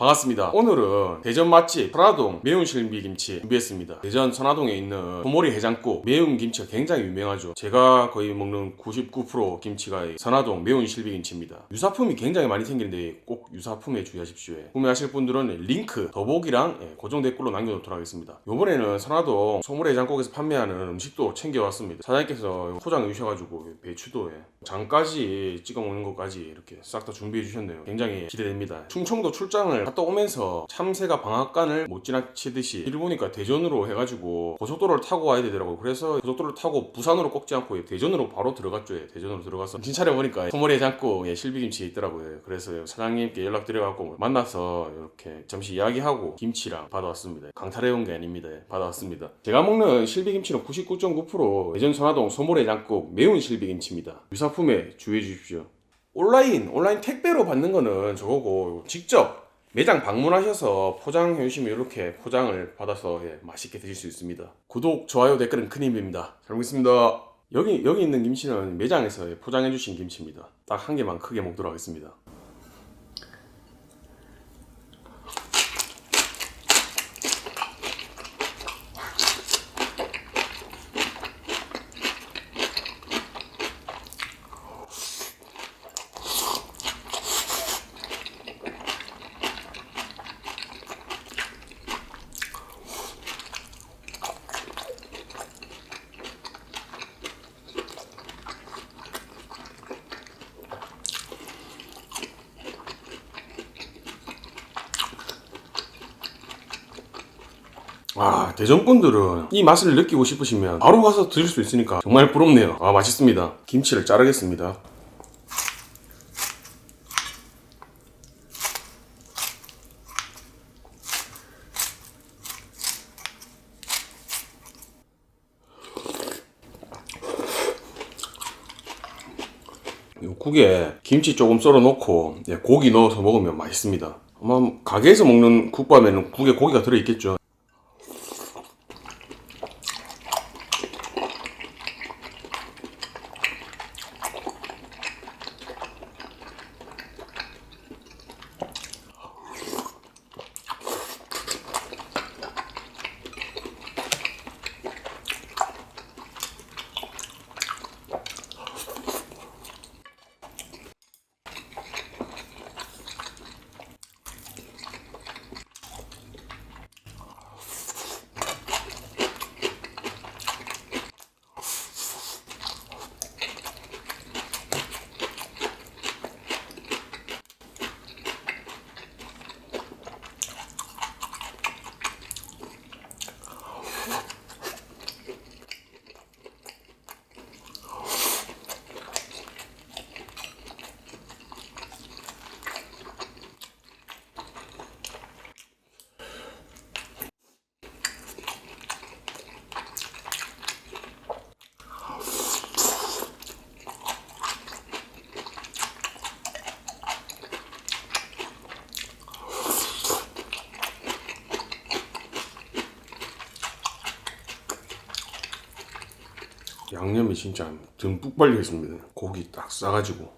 반갑습니다. 오늘은 대전 맛집 선화동 매운 실비김치 준비했습니다. 대전 선화동에 있는 소모리 해장국 매운 김치가 굉장히 유명하죠. 제가 거의 먹는 99% 김치가 이 선화동 매운 실비김치입니다. 유사품이 굉장히 많이 생기는데 꼭 유사품에 주의하십시오. 구매하실 분들은 링크 더보기랑 예, 고정 댓글로 남겨놓도록 하겠습니다. 이번에는 선화동 소모리 해장국에서 판매하는 음식도 챙겨왔습니다. 사장님께서 포장해 주셔가지고 배추도 예, 장까지 찍어 먹는 것까지 이렇게 싹 다 준비해 주셨네요. 굉장히 기대됩니다. 충청도 출장을 갔다 오면서 참새가 방앗간을 못 지나치듯이 길 보니까 대전으로 해가지고 고속도로를 타고 와야 되더라고요. 그래서 고속도로를 타고 부산으로 꺾지 않고 예, 대전으로 바로 들어갔죠. 예, 대전으로 들어가서 정신 차려보니까 소머리 해장국 예, 실비김치 있더라고요. 그래서 사장님께 연락드려갖고 만나서 이렇게 잠시 이야기하고 김치랑 받아왔습니다. 강탈해온 게 아닙니다. 예, 받아왔습니다. 제가 먹는 실비김치는 99.9% 대전 선화동 소머리 해장국 매운 실비김치입니다. 유사품에 주의해 주십시오. 온라인 온라인 택배로 받는 거는 저거고 직접 매장 방문하셔서 포장해 주시면 이렇게 포장을 받아서 예, 맛있게 드실 수 있습니다. 구독, 좋아요, 댓글은 큰 힘입니다. 잘 먹겠습니다. 여기 여기 있는 김치는 매장에서 예, 포장해 주신 김치입니다. 딱 한 개만 크게 먹도록 하겠습니다. 아 대전 분들은 이 맛을 느끼고 싶으시면 바로 가서 드실 수 있으니까 정말 부럽네요. 아 맛있습니다. 김치를 자르겠습니다. 이 국에 김치 조금 썰어 놓고 예, 고기 넣어서 먹으면 맛있습니다. 아마 가게에서 먹는 국밥에는 국에 고기가 들어 있겠죠. 양념이 진짜 듬뿍 발려 있습니다. 고기 딱 싸가지고.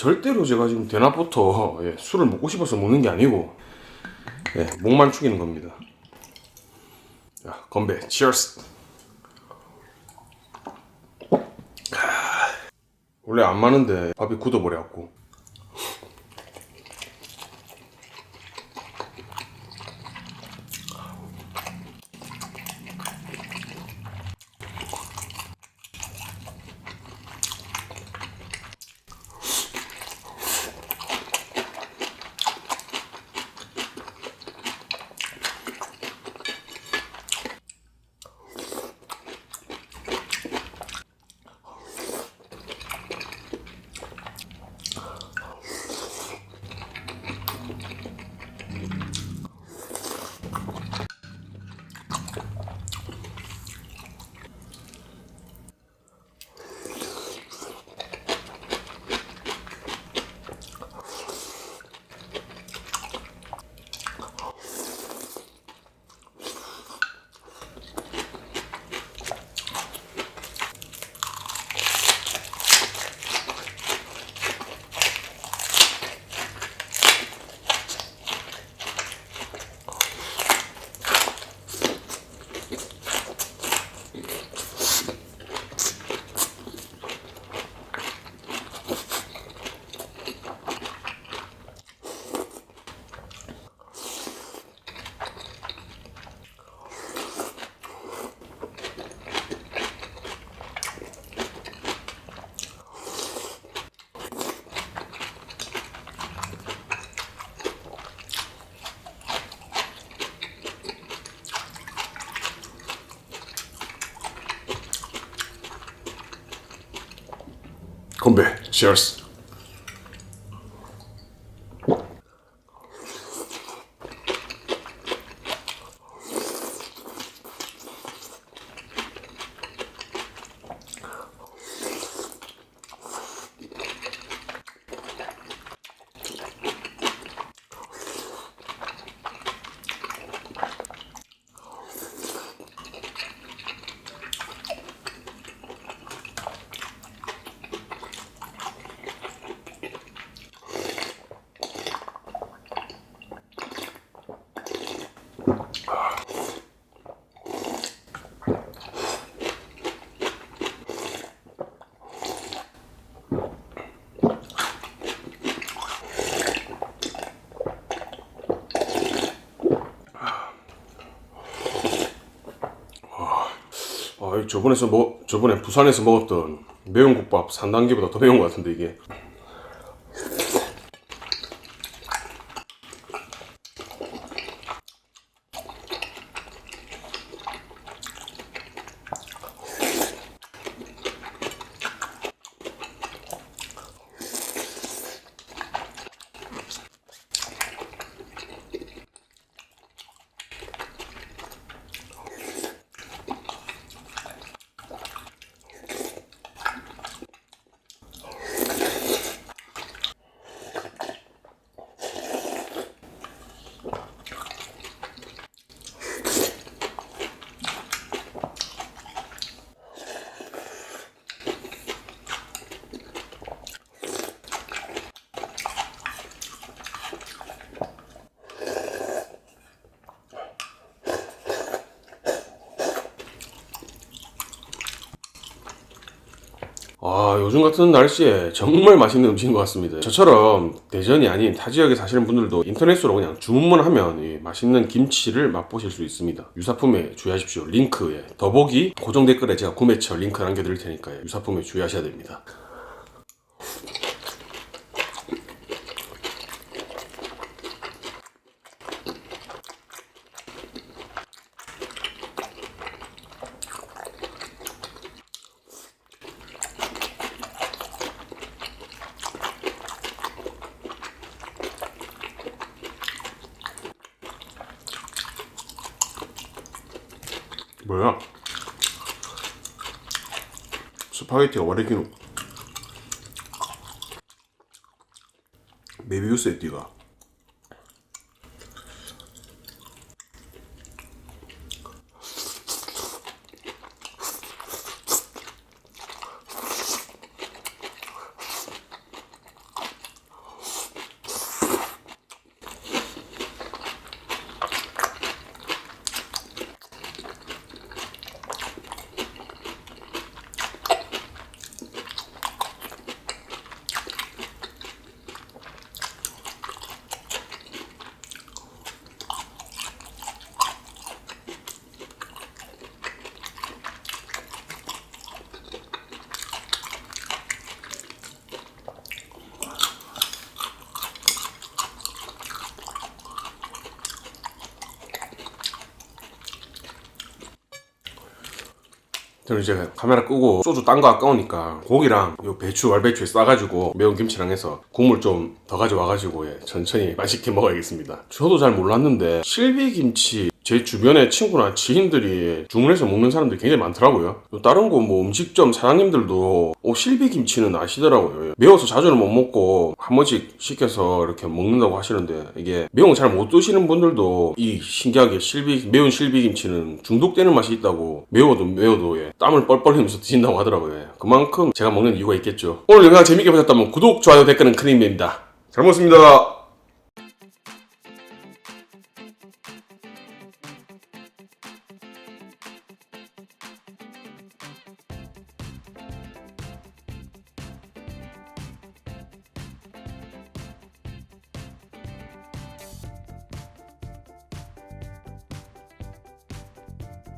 절대로 제가 지금 대낮부터 예, 술을 먹고 싶어서 먹는 게 아니고 예, 목만 축이는 겁니다. 자, 건배, cheers. 아, 원래 안 많은데 밥이 굳어버려갖고 건배, cheers. 아, 저번에서 먹, 저번에 부산에서 먹었던 매운 국밥 3단계보다 더 매운 것 같은데 이게. 아, 요즘 같은 날씨에 정말 맛있는 음식인 것 같습니다. 저처럼 대전이 아닌 타 지역에 사시는 분들도 인터넷으로 그냥 주문만 하면 이 맛있는 김치를 맛보실 수 있습니다. 유사품에 주의하십시오. 링크에 더보기 고정 댓글에 제가 구매처 링크 남겨드릴 테니까요. 유사품에 주의하셔야 됩니다. 뭐야? 왜 이렇게 메비우스의 띠가 저는 이제 카메라 끄고 소주 딴 거 아까우니까 고기랑 요 배추 알배추에 싸가지고 매운 김치랑 해서 국물 좀 더 가져와가지고 예, 천천히 맛있게 먹어야겠습니다. 저도 잘 몰랐는데 실비김치 제 주변에 친구나 지인들이 주문해서 먹는 사람들이 굉장히 많더라고요. 또 다른 곳 뭐 음식점 사장님들도 어, 실비김치는 아시더라고요. 매워서 자주는 못 먹고 한 번씩 시켜서 이렇게 먹는다고 하시는데 이게 매운 거잘못 드시는 분들도 이 신기하게 실비 매운 실비김치는 중독되는 맛이 있다고 매워도 매워도 예, 땀을 뻘뻘 흘리면서 드신다고 하더라고요. 예. 그만큼 제가 먹는 이유가 있겠죠. 오늘 영상 재밌게 보셨다면 구독, 좋아요, 댓글은 큰 힘입니다. 잘 먹었습니다.